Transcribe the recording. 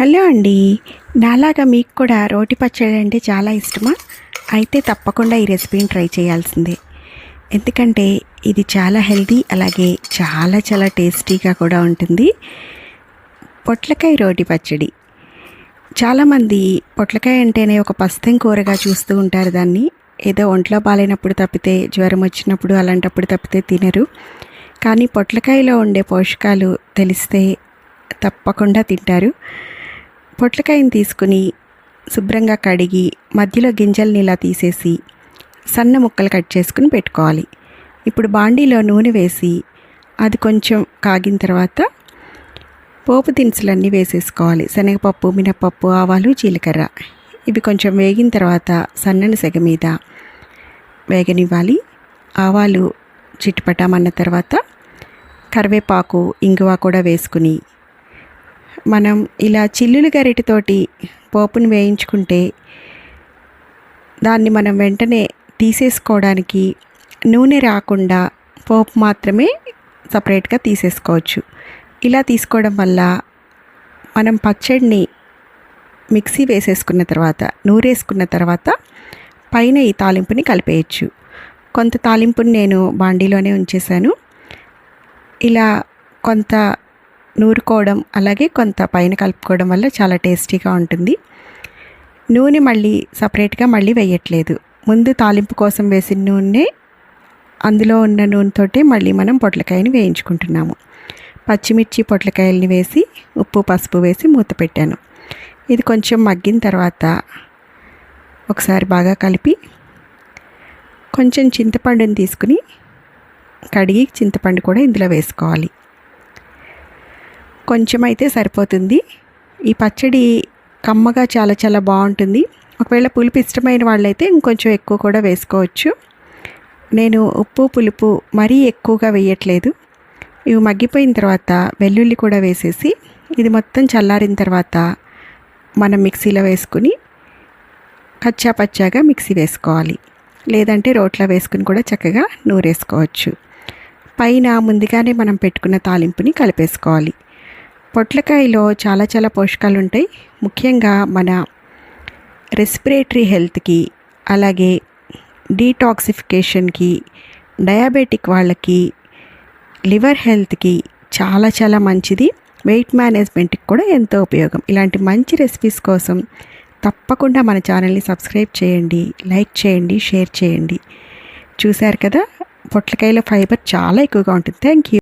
Hello అండి. నాలాగా మీకు కూడా రోటి పచ్చడి అంటే చాలా ఇష్టమా? అయితే తప్పకుండా ఈ రెసిపీని ట్రై చేయాల్సిందే. ఎందుకంటే ఇది చాలా హెల్తీ అలాగే చాలా చాలా టేస్టీగా కూడా ఉంటుంది. పొట్లకాయ రోటి పచ్చడి. చాలామంది పొట్లకాయ అంటేనే ఒక పస్తెం కూరగా చూస్తూ ఉంటారు దాన్ని. ఏదో ఒంట్లో బాగాలేనప్పుడు తప్పితే జ్వరం వచ్చినప్పుడు అలాంటప్పుడు తప్పితే తినరు. కానీ పొట్లకాయలో ఉండే పోషకాలు తెలిస్తే తప్పకుండా తింటారు. పొట్లకాయని తీసుకుని శుభ్రంగా కడిగి మధ్యలో గింజల్ని ఇలా తీసేసి సన్న ముక్కలు కట్ చేసుకుని పెట్టుకోవాలి. ఇప్పుడు బాండీలో నూనె వేసి అది కొంచెం కాగిన తర్వాత పోపు దినుసులన్నీ వేసేసుకోవాలి. శనగపప్పు మినపప్పు ఆవాలు జీలకర్ర. ఇవి కొంచెం వేగిన తర్వాత సన్నని సెగ మీద వేగనివ్వాలి. ఆవాలు చిట్టుపటామన్న తర్వాత కరివేపాకు ఇంగువ కూడా వేసుకుని మనం ఇలా చిల్లులు గరిటితోటి పోపుని వేయించుకుంటే దాన్ని మనం వెంటనే తీసేసుకోవడానికి నూనె రాకుండా పోపు మాత్రమే సపరేట్గా తీసేసుకోవచ్చు. ఇలా తీసుకోవడం వల్ల మనం పచ్చడిని మిక్సీ వేసేసుకున్న తర్వాత నూరేసుకున్న తర్వాత పైన ఈ తాలింపుని కలిపేయచ్చు. కొంత తాలింపుని నేను బాండీలోనే ఉంచేసాను ఇలా కొంత నూరుకోవడం అలాగే కొంత పైన కలుపుకోవడం వల్ల చాలా టేస్టీగా ఉంటుంది. నూనె మళ్ళీ సపరేట్గా మళ్ళీ వేయట్లేదు. ముందు తాలింపు కోసం వేసిన నూనె అందులో ఉన్న నూనెతోటి మళ్ళీ మనం పొట్లకాయని వేయించుకుంటున్నాము. పచ్చిమిర్చి పొట్లకాయలని వేసి ఉప్పు పసుపు వేసి మూత పెట్టాను. ఇది కొంచెం మగ్గిన తర్వాత ఒకసారి బాగా కలిపి కొంచెం చింతపండుని తీసుకుని కడిగి చింతపండు కూడా ఇందులో వేసుకోవాలి. కొంచెం అయితే సరిపోతుంది. ఈ పచ్చడి కమ్మగా చాలా చాలా బాగుంటుంది. ఒకవేళ పులుపు ఇష్టమైన వాళ్ళైతే ఇంకొంచెం ఎక్కువ కూడా వేసుకోవచ్చు. నేను ఉప్పు పులుపు మరీ ఎక్కువగా వేయట్లేదు. ఇవి మగ్గిపోయిన తర్వాత వెల్లుల్లి కూడా వేసేసి ఇది మొత్తం చల్లారిన తర్వాత మనం మిక్సీలో వేసుకుని కచ్చా పచ్చాగా మిక్సీ వేసుకోవాలి. లేదంటే రోట్లో వేసుకుని కూడా చక్కగా నూరేసుకోవచ్చు. పైన ముందుగానే మనం పెట్టుకున్న తాలింపుని కలిపేసుకోవాలి. పొట్లకాయలో చాలా చాలా పోషకాలు ఉంటాయి ముఖ్యంగా మన రెస్పిరేటరీ హెల్త్కి అలాగే డీటాక్సిఫికేషన్కి డయాబెటిక్ వాళ్ళకి లివర్ హెల్త్కి చాలా చాలా మంచిది. వెయిట్ మేనేజ్మెంట్కి కూడా ఎంతో ఉపయోగం. ఇలాంటి మంచి రెసిపీస్ కోసం తప్పకుండా మన ఛానల్ని సబ్స్క్రైబ్ చేయండి లైక్ చేయండి షేర్ చేయండి. చూశారు కదా? పొట్లకాయలో ఫైబర్ చాలా ఎక్కువగా ఉంటుంది. Thank you